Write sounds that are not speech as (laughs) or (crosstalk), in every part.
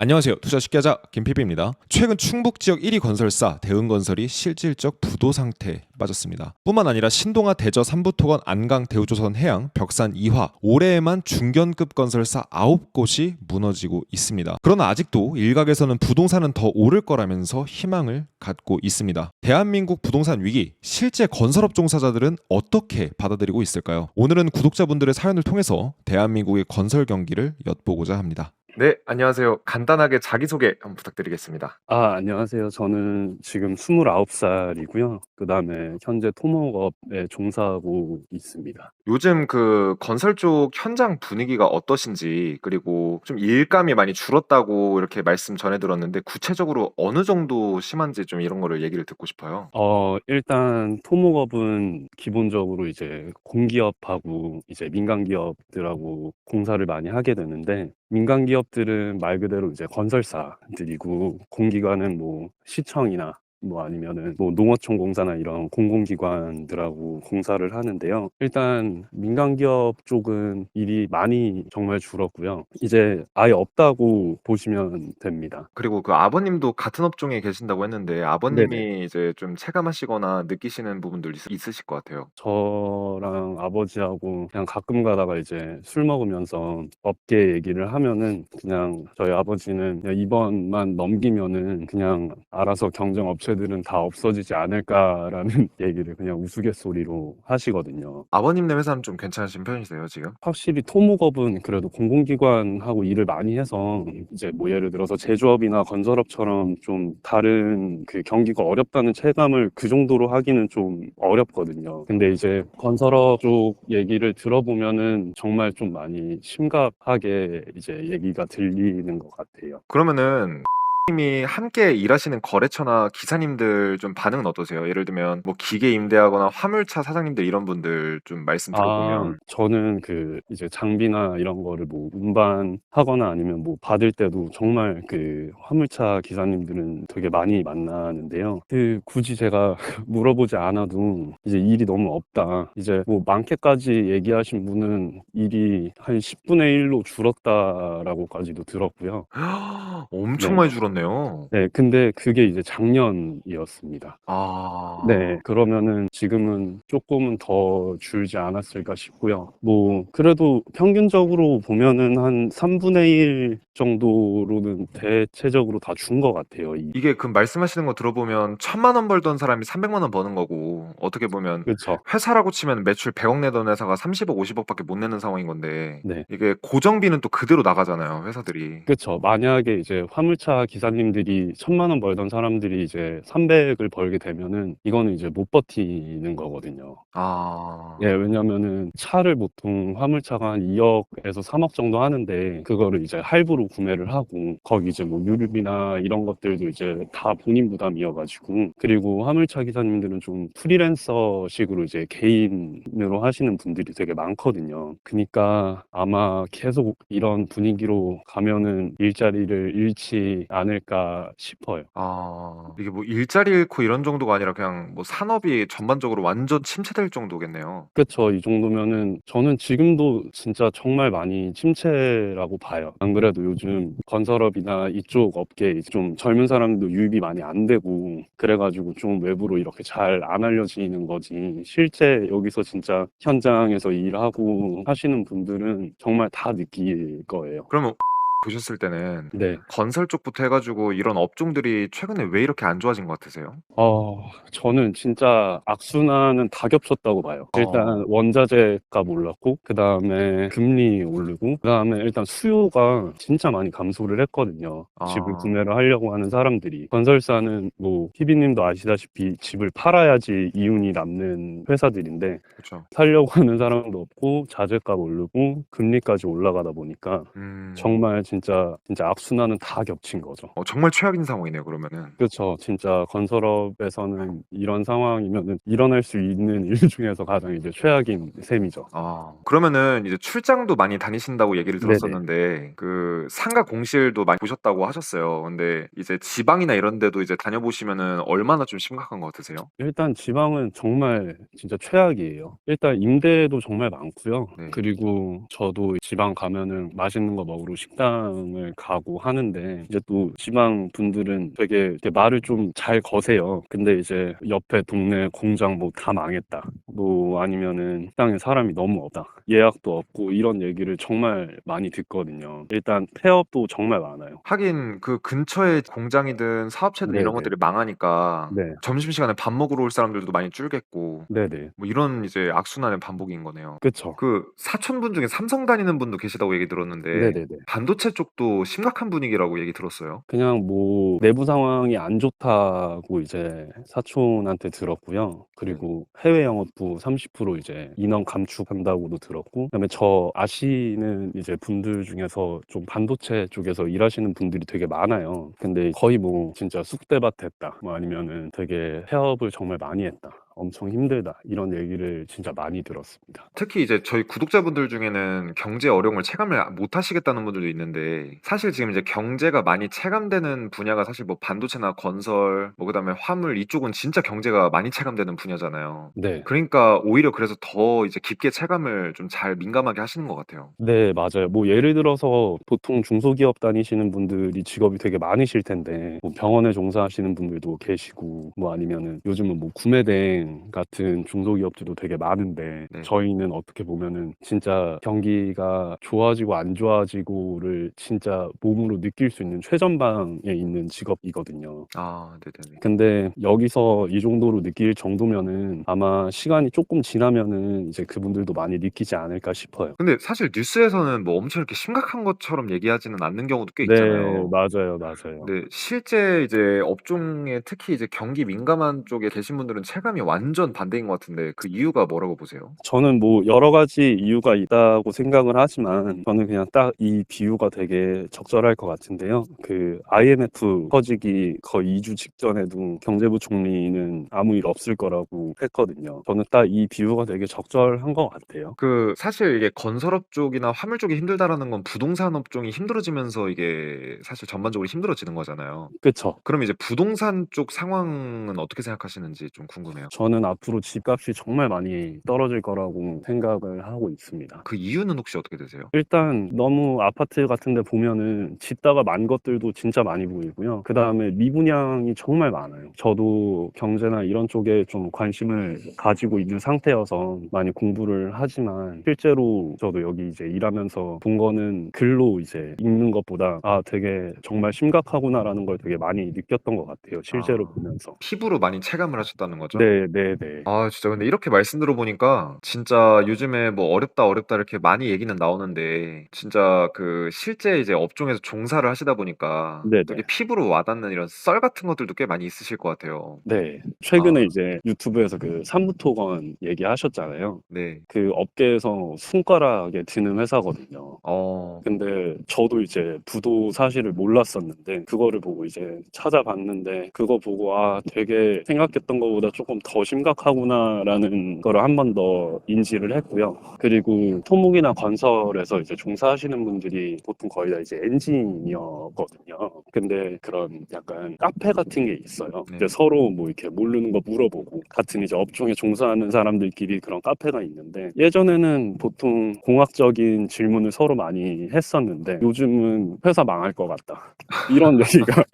안녕하세요. 투자 쉽게 하자 김PB입니다. 최근 충북 지역 1위 건설사 대흥건설이 실질적 부도 상태에 빠졌습니다. 뿐만 아니라 신동아 대저 삼부토건 안강 대우조선 해양 벽산 이화 올해에만 중견급 건설사 9곳이 무너지고 있습니다. 그러나 아직도 일각에서는 부동산은 더 오를 거라면서 희망을 갖고 있습니다. 대한민국 부동산 위기 실제 건설업 종사자들은 어떻게 받아들이고 있을까요? 오늘은 구독자분들의 사연을 통해서 대한민국의 건설 경기를 엿보고자 합니다. 네, 안녕하세요. 간단하게 자기소개 한번 부탁드리겠습니다. 아, 안녕하세요. 저는 지금 29살이고요. 그다음에 현재 토목업에 종사하고 있습니다. 요즘 그 건설 쪽 현장 분위기가 어떠신지, 그리고 좀 일감이 많이 줄었다고 이렇게 말씀 전해 들었는데, 구체적으로 어느 정도 심한지 좀 이런 거를 얘기를 듣고 싶어요. 어, 일단 토목업은 기본적으로 이제 공기업하고 이제 민간 기업들하고 공사를 많이 하게 되는데 민간 기업들은 말 그대로 이제 건설사들이고 공기관은 뭐 시청이나 뭐 아니면은 뭐 농어촌 공사나 이런 공공기관들하고 공사를 하는데요. 일단 민간 기업 쪽은 일이 많이 정말 줄었고요. 이제 아예 없다고 보시면 됩니다. 그리고 그 아버님도 같은 업종에 계신다고 했는데, 아버님이 이제 좀 체감하시거나 느끼시는 부분들 있, 있으실 것 같아요. 저랑 아버지하고 그냥 가끔 가다가 이제 술 먹으면서 업계 얘기를 하면은 그냥 저희 아버지는 그냥 이번만 넘기면은 그냥 알아서 경쟁 업체 들은 다 없어지지 않을까라는 (laughs) 얘기를 그냥 우스갯소리로 하시거든요. 아버님네 회사는 좀 괜찮으신 편이세요, 지금? 확실히 토목업은 그래도 공공기관하고 일을 많이 해서 이제 뭐 예를 들어서 제조업이나 건설업처럼 좀 다른 그 경기가 어렵다는 체감을 그 정도로 하기는 좀 어렵거든요. 근데 이제 건설업 쪽 얘기를 들어보면은 정말 좀 많이 심각하게 이제 얘기가 들리는 것 같아요. 그러면은 님이 함께 일하시는 거래처나 기사님들 좀 반응은 어떠세요? 예를 들면 뭐 기계 임대하거나 화물차 사장님들 이런 분들 좀 말씀 아, 들어보면 저는 그 이제 장비나 이런 거를 뭐 운반하거나 아니면 뭐 받을 때도 정말 그 화물차 기사님들은 되게 많이 만나는데요. 그 굳이 제가 (laughs) 물어보지 않아도 이제 일이 너무 없다. 이제 뭐 많게까지 얘기하신 분은 일이 한 10분의 1로 줄었다라고까지도 들었고요. (gasps) 엄청 네. 많이 줄었네요. 네, 근데 그게 이제 작년이었습니다. 아, 네, 그러면은 지금은 조금은 더 줄지 않았을까 싶고요. 뭐, 그래도 평균적으로 보면은 한 3분의 1 정도로는 대체적으로 다 준 것 같아요. 이, 이게 그 말씀하시는 거 들어보면 천만 원 벌던 사람이 300만 원 버는 거고 어떻게 보면 그렇죠. 회사라고 치면 매출 100억 내던 회사가 30억, 50억밖에 못 내는 상황인 건데 네. 이게 고정비는 또 그대로 나가잖아요, 회사들이. 그렇죠. 만약에 이제 화물차 기사님들이 천만 원 벌던 사람들이 이제 300을 벌게 되면은 이거는 이제 못 버티는 거거든요. 아, 예, 왜냐면은 차를 보통 화물차가 한 2억에서 3억 정도 하는데 그거를 이제 할부로 구매를 하고 거기 이제 뭐 유류비나 이런 것들도 이제 다 본인 부담이어가지고 그리고 화물차 기사님들은 좀 프리 랜서식으로 이제 개인으로 하시는 분들이 되게 많거든요. 그러니까 아마 계속 이런 분위기로 가면은 일자리를 잃지 않을까 싶어요. 아, 이게 뭐 일자리 잃고 이런 정도가 아니라 그냥 뭐 산업이 전반적으로 완전 침체될 정도겠네요. 그쵸. 이 정도면은 저는 지금도 진짜 정말 많이 침체라고 봐요. 안 그래도 요즘 건설업이나 이쪽 업계에 좀 젊은 사람도 유입이 많이 안 되고 그래가지고 좀 외부로 이렇게 잘 안 알려 지는 거지. 실제 여기서 진짜 현장에서 일하고 하시는 분들은 정말 다 느낄 거예요. 그러면 보셨을 때는 네. 건설 쪽부터 해 가지고 이런 업종들이 최근에 왜 이렇게 안 좋아진 것 같으세요? 어, 저는 진짜 악순환은 다 겹쳤다고 봐요. 일단 어. 원자재 값 올랐고, 그 다음에 금리 오르고, 그 다음에 일단 수요가 진짜 많이 감소를 했거든요. 집을 아. 구매를 하려고 하는 사람들이. 건설사는 뭐, 희비님도 아시다시피 집을 팔아야지 이윤이 남는 회사들인데, 그렇죠. 살려고 하는 사람도 없고, 자재값 오르고, 금리까지 올라가다 보니까, 음, 정말 진짜, 진짜 악순환은 다 겹친 거죠. 어, 정말 최악인 상황이네요. 그러면은. 그렇죠. 진짜 건설업에서는 이런 상황이면은 일어날 수 있는 일 중에서 가장 이제 최악인 셈이죠. 아, 그러면은 이제 출장도 많이 다니신다고 얘기를. 들었었는데 그 상가 공실도 많이 보셨다고 하셨어요. 근데 이제 지방이나 이런 데도 이제 다녀보시면은 얼마나 좀 심각한 것 같으세요? 일단 지방은 정말 진짜 최악이에요. 일단 임대도 정말 많고요. 네. 그리고 저도 지방 가면은 맛있는 거 먹으러 식당 지방을 가고 하는데 이제 또 지방 분들은 되게 말을 좀 잘 거세요. 근데 이제 옆에 동네 공장 뭐 다 망했다. 뭐 아니면은 땅에 사람이 너무 없다. 예약도 없고 이런 얘기를 정말 많이 듣거든요. 일단 폐업도 정말 많아요. 하긴 그 근처에 공장이든 사업체든 이런 네네. 것들이 망하니까 네. 점심시간에 밥 먹으러 올 사람들도 많이 줄겠고 네네. 뭐 이런 이제 악순환의 반복인 거네요. 그쵸. 그 사촌분 중에 삼성 다니는 분도 계시다고 얘기 들었는데 네네네. 반도체 쪽도 심각한 분위기라고 얘기 들었어요. 그냥 뭐 내부 상황이 안 좋다고 이제 사촌한테 들었고요. 그리고 해외 영업부 30% 이제 인원 감축한다고도 들었고, 그다음에 저 아시는 이제 분들 중에서 좀 반도체 쪽에서 일하시는 분들이 되게 많아요. 근데 거의 뭐 진짜 쑥대밭 됐다, 뭐 아니면은 되게 폐업을 정말 많이 했다. 엄청 힘들다 이런 얘기를 진짜 많이 들었습니다. 특히 이제 저희 구독자분들 중에는 경제 어려움을 체감을 못 하시겠다는 분들도 있는데 사실 지금 이제 경제가 많이 체감되는 분야가 사실 뭐 반도체나 건설 뭐 그다음에 화물 이쪽은 진짜 경제가 많이 체감되는 분야잖아요. 네. 그러니까 오히려 그래서 더 이제 깊게 체감을 좀 잘 민감하게 하시는 것 같아요. 네, 맞아요. 뭐 예를 들어서 보통 중소기업 다니시는 분들이 직업이 되게 많으실 텐데 뭐 병원에 종사하시는 분들도 계시고 뭐 아니면은 요즘은 뭐 구매 대행 같은 중소기업들도 되게 많은데 네. 저희는 어떻게 보면은 진짜 경기가 좋아지고 안 좋아지고를 진짜 몸으로 느낄 수 있는 최전방에 있는 직업이거든요. 아, 네네네. 근데 여기서 이 정도로 느낄 정도면은 아마 시간이 조금 지나면은 이제 그분들도 많이 느끼지 않을까 싶어요. 근데 사실 뉴스에서는 뭐 엄청 이렇게 심각한 것처럼 얘기하지는 않는 경우도 꽤 네, 있잖아요. 맞아요, 맞아요. 근데 실제 이제 업종에 특히 이제 경기 민감한 쪽에 계신 분들은 체감이 완전 반대인 것 같은데 그 이유가 뭐라고 보세요? 저는 뭐 여러 가지 이유가 있다고 생각을 하지만 저는 그냥 딱 이 비유가 되게 적절할 것 같은데요. 그 IMF 터지기 거의 2주 직전에도 경제부 총리는 아무 일 없을 거라고 했거든요. 저는 딱 이 비유가 되게 적절한 것 같아요. 그 사실 이게 건설업 쪽이나 화물 쪽이 힘들다라는 건 부동산 업종이 힘들어지면서 이게 사실 전반적으로 힘들어지는 거잖아요. 그쵸? 그럼 이제 부동산 쪽 상황은 어떻게 생각하시는지 좀 궁금해요. 저는 앞으로 집값이 정말 많이 떨어질 거라고 생각을 하고 있습니다. 그 이유는 혹시 어떻게 되세요? 일단 너무 아파트 같은 데 보면은 짓다가 만 것들도 진짜 많이 보이고요. 그 다음에 미분양이 정말 많아요. 저도 경제나 이런 쪽에 좀 관심을 가지고 있는 상태여서 많이 공부를 하지만 실제로 저도 여기 이제 일하면서 본 거는 글로 이제 읽는 것보다 아 되게 정말 심각하구나라는 걸 되게 많이 느꼈던 것 같아요. 실제로 아. 보면서. 피부로 많이 체감을 하셨다는 거죠? 네, 네, 네. 아 진짜 근데 이렇게 말씀 들어보니까 진짜 요즘에 뭐 어렵다 어렵다 이렇게 많이 얘기는 나오는데 진짜 그 실제 이제 업종에서 종사를 하시다 보니까 네네. 되게 피부로 와닿는 이런 썰 같은 것들도 꽤 많이 있으실 것 같아요. 네. 최근에 아. 이제 유튜브에서 그 삼부토건 얘기하셨잖아요. 네. 그 업계에서 손가락에 드는 회사거든요. 어. 근데 저도 이제 부도 사실을 몰랐었는데 그거를 보고 이제 찾아봤는데 그거 보고 아 되게 생각했던 것보다 조금 더 심각하구나라는 거를 한 번 더 인지를 했고요. 그리고 토목이나 건설에서 이제 종사하시는 분들이 보통 거의 다 이제 엔지니어거든요. 근데 그런 약간 카페 같은 게 있어요. 네. 이제 서로 뭐 이렇게 모르는 거 물어보고 같은 이제 업종에 종사하는 사람들끼리 그런 카페가 있는데 예전에는 보통 공학적인 질문을 서로 많이 했었는데 요즘은 회사 망할 것 같다. 이런 (laughs) 얘기가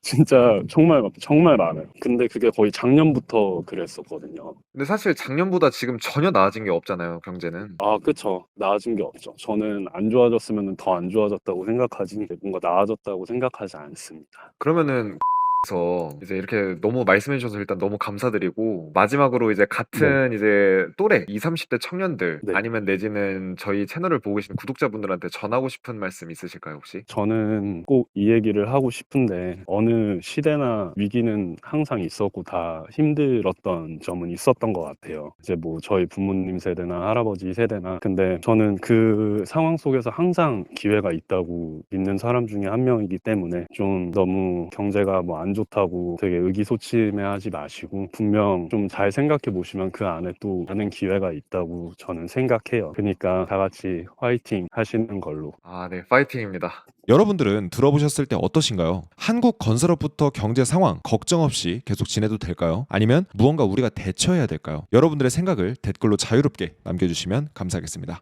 진짜 정말 정말 많아요. 근데 그게 거의 작년부터 그 랬었거든요. 근데 사실 작년보다 지금 전혀 나아진 게 없잖아요, 경제는. 아, 그쵸. 나아진 게 없죠. 저는 안 좋아졌으면 더 안 좋아졌다고 생각하지, 뭔가 나아졌다고 생각하지 않습니다. 그러면은 서 이제 이렇게 너무 말씀해 주셔서 일단 너무 감사드리고 마지막으로 이제 같은 이제 또래 20, 30대 청년들 네. 아니면 내지는 저희 채널을 보고 계신 구독자분들한테 전하고 싶은 말씀 있으실까요, 혹시? 저는 꼭 이 얘기를 하고 싶은데 어느 시대나 위기는 항상 있었고 다 힘들었던 점은 있었던 것 같아요. 이제 뭐 저희 부모님 세대나 할아버지 세대나 근데 저는 그 상황 속에서 항상 기회가 있다고 믿는 사람 중에 한 명이기 때문에 좀 너무 경제가 뭐안 좋다고 되게 의기소침해하지 마시고 분명 좀 잘 생각해 보시면 그 안에 또 많은 기회가 있다고 저는 생각해요. 그러니까 다 같이 화이팅 하시는 걸로. 아, 네, 파이팅입니다. 여러분들은 들어보셨을 때 어떠신가요? 한국 건설업부터 경제 상황 걱정 없이 계속 지내도 될까요? 아니면 무언가 우리가 대처해야 될까요? 여러분들의 생각을 댓글로 자유롭게 남겨주시면 감사하겠습니다.